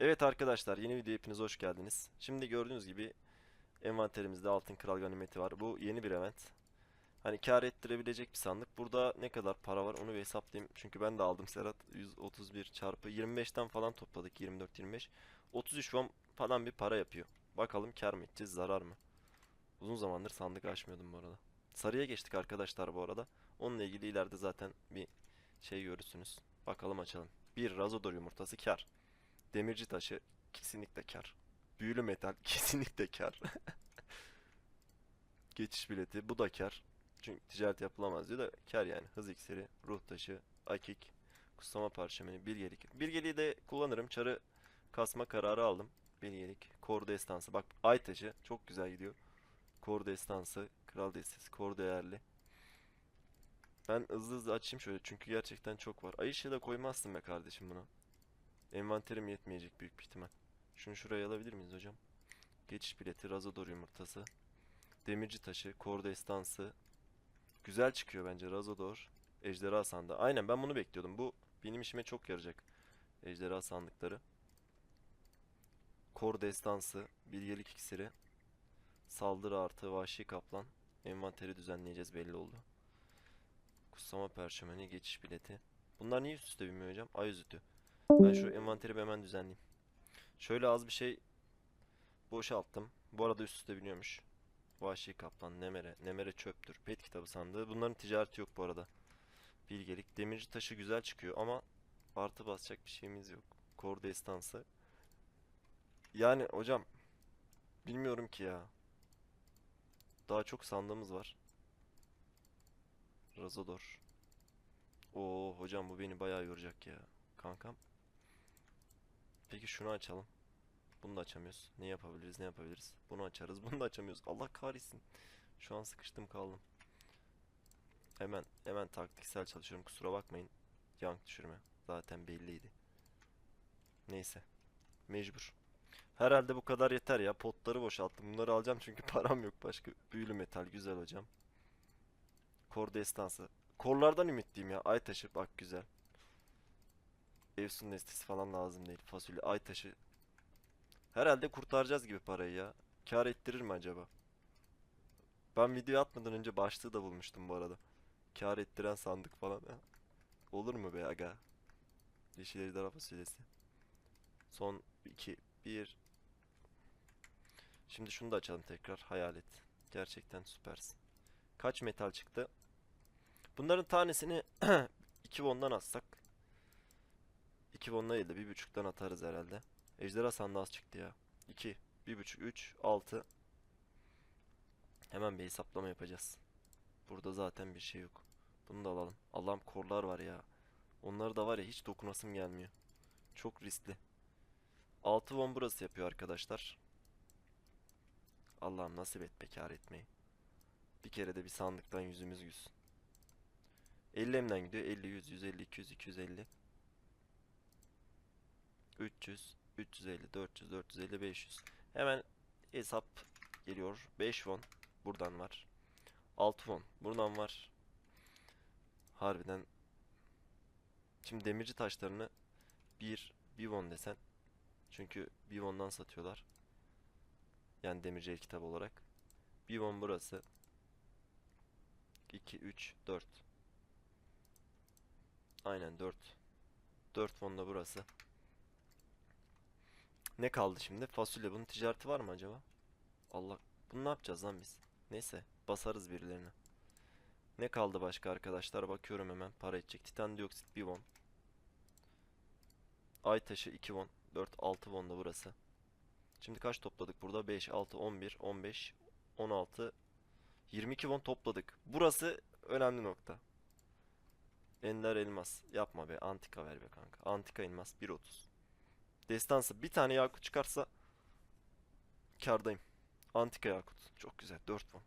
Evet arkadaşlar yeni videoya hepiniz hoş geldiniz. Şimdi gördüğünüz gibi envanterimizde altın kral ganimeti var. Bu yeni bir event. Hani kar ettirebilecek bir sandık. Burada ne kadar para var onu bir hesaplayayım. Çünkü ben de aldım Serhat. 131 çarpı 25'ten falan topladık. 24-25. 33 won falan bir para yapıyor. Bakalım kar mı edeceğiz zarar mı? Uzun zamandır sandık açmıyordum bu arada. Sarıya geçtik arkadaşlar bu arada. Onunla ilgili ileride zaten bir şey görürsünüz. Bakalım açalım. Bir Razodor yumurtası kar. Demirci taşı kesinlikle kar. Büyülü metal kesinlikle kar. Geçiş bileti bu da kar. Çünkü ticaret yapılamaz diyor da kar yani. Hız iksiri, ruh taşı, akik, kutsama parşömeni, bilgelik. Bilgeliği de kullanırım. Çarı kasma kararı aldım. Bilgelik, kor destansı. Bak ay taşı çok güzel gidiyor. Kor destansı, kral destesi, kor değerli. Ben hızlı hızlı açayım şöyle çünkü gerçekten çok var. Ay ışığı da koymazsın be kardeşim buna. Envanterim yetmeyecek büyük bir ihtimal. Şunu şuraya alabilir miyiz hocam? Geçiş bileti, Razodor yumurtası. Demirci taşı, kor destansı. Güzel çıkıyor bence Razodor. Ejderha sandığı. Aynen ben bunu bekliyordum. Bu benim işime çok yarayacak. Ejderha sandıkları. Kor destansı, bilgelik iksiri. Saldırı artı, vahşi kaplan. Envanteri düzenleyeceğiz belli oldu. Kutsama perşemeni, geçiş bileti. Bunlar niye üst üste binmiyor hocam? Ay üzütü. Ben şu envanteri bir hemen düzenleyeyim. Şöyle az bir şey boşalttım. Bu arada üst üste biniyormuş. Vahşi kaplan, nemere, nemere çöptür, pet kitabı sandığı. Bunların ticareti yok bu arada. Bilgelik, demirci taşı güzel çıkıyor ama artı basacak bir şeyimiz yok. Kor destansı. Yani hocam bilmiyorum ki ya. Daha çok sandığımız var. Razodor. Oo hocam bu beni bayağı yoracak ya. Kankam. Peki şunu açalım. Bunu da açamıyoruz. Ne yapabiliriz ne yapabiliriz? Bunu açarız bunu da açamıyoruz. Allah kahretsin. Şu an sıkıştım kaldım. Hemen hemen taktiksel çalışıyorum kusura bakmayın. Yank düşürme. Zaten belliydi. Neyse. Mecbur. Herhalde bu kadar yeter ya. Potları boşalttım. Bunları alacağım çünkü param yok başka. Büyülü metal güzel hocam. Kor destansı. Korlardan ümitliyim ya. Ay taşı bak güzel. Evsun destesi falan lazım değil. Fasulye, ay taşı. Herhalde kurtaracağız gibi parayı ya. Kar ettirir mi acaba? Ben video atmadan önce başlığı da bulmuştum bu arada. Kar ettiren sandık falan. Ha. Olur mu be aga? Yeşil ejderha fasulyesi. Son 2, 1. Şimdi şunu da açalım tekrar. Hayalet. Gerçekten süpersin. Kaç metal çıktı? Bunların tanesini 2 won'dan atsak 2 won'la değil de 1.5'tan atarız herhalde. Ejderha sandığı az çıktı ya. 2, 1.5, 3, 6. Hemen bir hesaplama yapacağız. Burada zaten bir şey yok. Bunu da alalım. Allah'ım korlar var ya. Onları da var ya hiç dokunasım gelmiyor. Çok riskli. 6 won burası yapıyor arkadaşlar. Allah'ım nasip et bekar etmeyi. Bir kere de bir sandıktan yüzümüz gülsün. 50 emden gidiyor. 50, 100, 150, 200, 250. 300, 350, 400, 450, 500. Hemen hesap geliyor. 5 won buradan var. 6 won buradan var. Harbiden. Şimdi demirci taşlarını 1 1 won desen. Çünkü 1 won'dan satıyorlar. Yani demirci el kitabı olarak. 1 won burası. 2 3 4. Aynen 4. 4 won da burası. Ne kaldı şimdi? Fasulye. Bunun ticareti var mı acaba? Allah. Bunu ne yapacağız lan biz? Neyse. Basarız birilerine. Ne kaldı başka arkadaşlar? Bakıyorum hemen. Para edecek. Titan dioksit 1 won. Ay taşı 2 won. 4, 6 won da burası. Şimdi kaç topladık burada? 5, 6, 11, 15, 16, 22 won topladık. Burası önemli nokta. Ender elmas. Yapma be. Antika ver be kanka. Antika elmas 1.30. Destansı bir tane yakut çıkarsa kardayım. Antika yakut. Çok güzel. 4 won.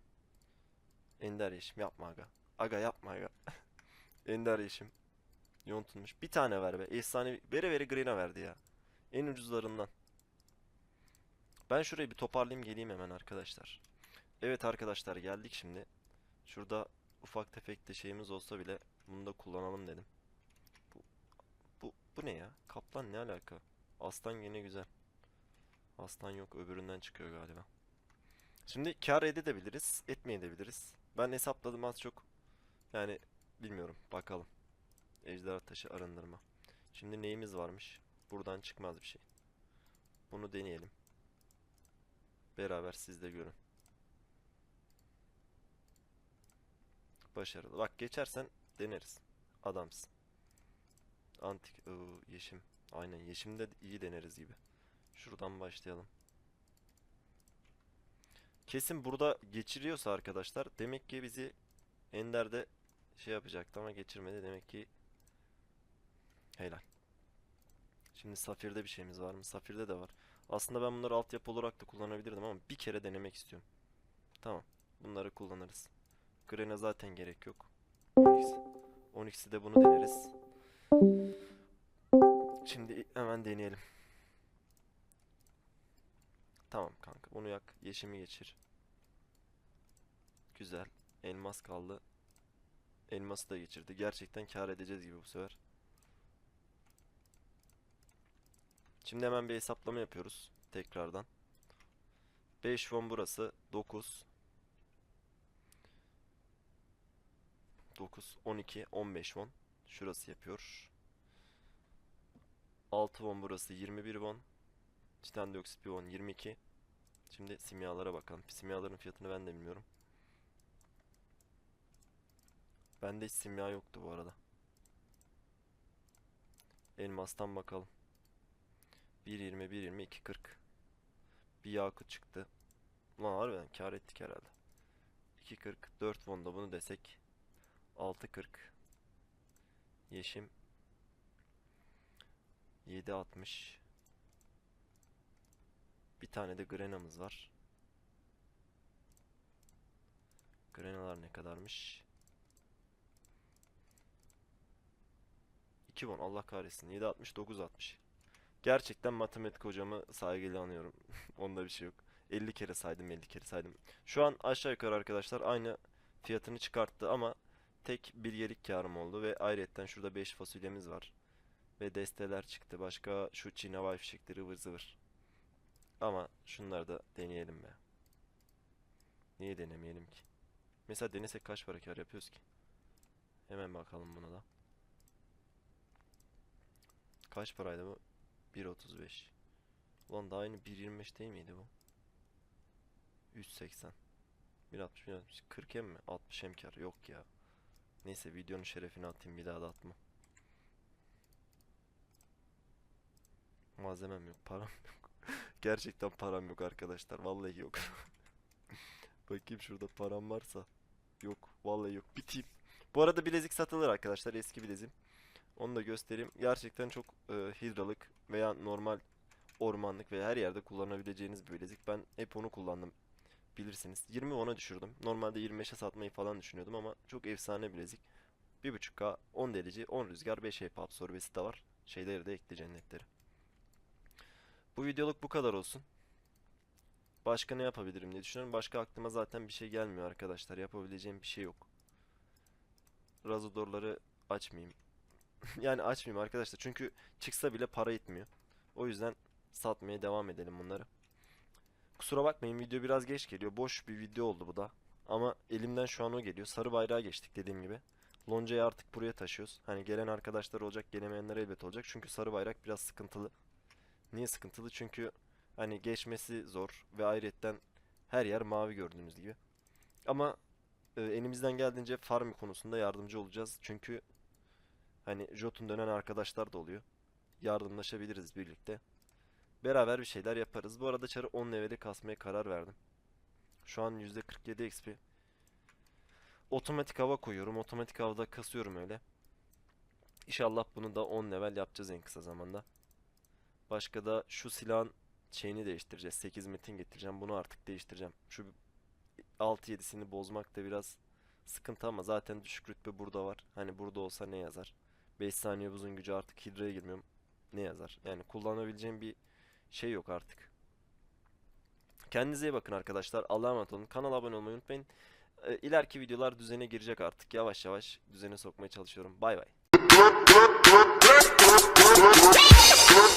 Ender yeşim yapma aga. Aga yapma aga. Ender yeşim. Yontulmuş. Bir tane ver be. Efsane vere vere green'e verdi ya. En ucuzlarından. Ben şurayı bir toparlayayım geleyim hemen arkadaşlar. Evet arkadaşlar geldik şimdi. Şurada ufak tefek de şeyimiz olsa bile bunu da kullanalım dedim. Bu, bu, bu ne ya? Kaplan ne alaka? Aslan yine güzel. Aslan yok öbüründen çıkıyor galiba. Şimdi kar edebiliriz, etmeyebiliriz. Ben hesapladım az çok. Yani bilmiyorum. Bakalım. Ejderha taşı arındırma. Şimdi neyimiz varmış? Buradan çıkmaz bir şey. Bunu deneyelim. Beraber siz de görün. Başarılı. Bak geçersen deneriz. Adamsın. Antik ıı, yeşim. Aynen yeşimde iyi deneriz gibi. Şuradan başlayalım. Kesin burada geçiriyorsa arkadaşlar demek ki bizi Ender'de şey yapacaktı ama geçirmedi demek ki helal. Şimdi Safir'de bir şeyimiz var mı? Safir'de de var. Aslında ben bunları altyapı olarak da kullanabilirdim ama bir kere denemek istiyorum. Tamam. Bunları kullanırız. Gren'e zaten gerek yok. Onyx. Onyx'i de bunu deneriz. Şimdi hemen deneyelim. Tamam kanka. Bunu yak. Yeşimi geçir. Güzel. Elmas kaldı. Elması da geçirdi. Gerçekten kâr edeceğiz gibi bu sefer. Şimdi hemen bir hesaplama yapıyoruz. Tekrardan. 5 won burası. 9. 9, 12, 15 won. Şurası yapıyor. 6 won burası 21 won. Titan dioksit bir won 22. Şimdi simyalara bakalım. Simyaların fiyatını ben de bilmiyorum. Bende hiç simya yoktu bu arada. Elmastan bakalım. 1.20, 1.20, 2.40. Bir yakıt çıktı. Ulan harbiden kâr ettik herhalde. 2.40, 4 won da bunu desek. 6.40. Yeşim. 7.60. Bir tane de Grena'mız var. Grena'lar ne kadarmış? 2 won Allah kahretsin. 7.60 9.60. Gerçekten matematik hocamı saygıyla anıyorum. Onda bir şey yok. 50 kere saydım 50 kere saydım. Şu an aşağı yukarı arkadaşlar aynı fiyatını çıkarttı ama tek bilgelik karım oldu ve ayrıyetten şurada 5 fasulyemiz var. Ve desteler çıktı. Başka şu Çin havai fişekleri ıvır zıvır. Ama şunları da deneyelim be. Niye denemeyelim ki? Mesela denesek kaç para kar yapıyoruz ki? Hemen bakalım buna da. Kaç paraydı bu? 1.35. Ulan daha yeni 1.25 değil miydi bu? 180. 1.60 1.60 40 hem mi? 60 hem kar. Yok ya. Neyse videonun şerefini atayım bir daha da atma. Malzemem yok, param yok. Gerçekten param yok arkadaşlar. Vallahi yok. Bakayım şurada param varsa. Yok, vallahi yok. Biteyim. Bu arada bilezik satılır arkadaşlar. Eski bileziğim. Onu da göstereyim. Gerçekten çok e, hidralık veya normal ormanlık veya her yerde kullanabileceğiniz bir bilezik. Ben hep onu kullandım. Bilirsiniz. 20 ona düşürdüm. Normalde 25'e satmayı falan düşünüyordum ama çok efsane bilezik. 1.5K, 10 delici, 10 rüzgar, 5 hep absorbesi de var. Şeyleri de ekli cennetleri. Bu videoluk bu kadar olsun. Başka ne yapabilirim diye düşünüyorum. Başka aklıma zaten bir şey gelmiyor arkadaşlar. Yapabileceğim bir şey yok. Razodorları açmayayım. Yani açmayayım arkadaşlar. Çünkü çıksa bile para etmiyor. O yüzden satmaya devam edelim bunları. Kusura bakmayın video biraz geç geliyor. Boş bir video oldu bu da. Ama elimden şu an o geliyor. Sarı bayrağa geçtik dediğim gibi. Loncayı artık buraya taşıyoruz. Hani gelen arkadaşlar olacak, gelemeyenler elbet olacak. Çünkü sarı bayrak biraz sıkıntılı. Niye sıkıntılı? Çünkü hani geçmesi zor ve ayrıyetten her yer mavi gördüğünüz gibi. Ama e, elimizden geldiğince farm konusunda yardımcı olacağız. Çünkü hani Jotun dönen arkadaşlar da oluyor. Yardımlaşabiliriz birlikte. Beraber bir şeyler yaparız. Bu arada çarı 10 leveli kasmaya karar verdim. Şu an %47 XP. Otomatik hava koyuyorum. Otomatik havada kasıyorum öyle. İnşallah bunu da 10 level yapacağız en kısa zamanda. Başka da şu silahın şeyini değiştireceğiz. 8 metin getireceğim. Bunu artık değiştireceğim. Şu 6-7'sini bozmak da biraz sıkıntı ama zaten düşük rütbe burada var. Hani burada olsa ne yazar? 5 saniye buzun gücü artık hidraya girmiyorum. Ne yazar? Yani kullanabileceğim bir şey yok artık. Kendinize iyi bakın arkadaşlar. Allah'a emanet olun. Kanala abone olmayı unutmayın. Ee, ileriki videolar düzene girecek artık. Yavaş yavaş düzene sokmaya çalışıyorum. Bay bay.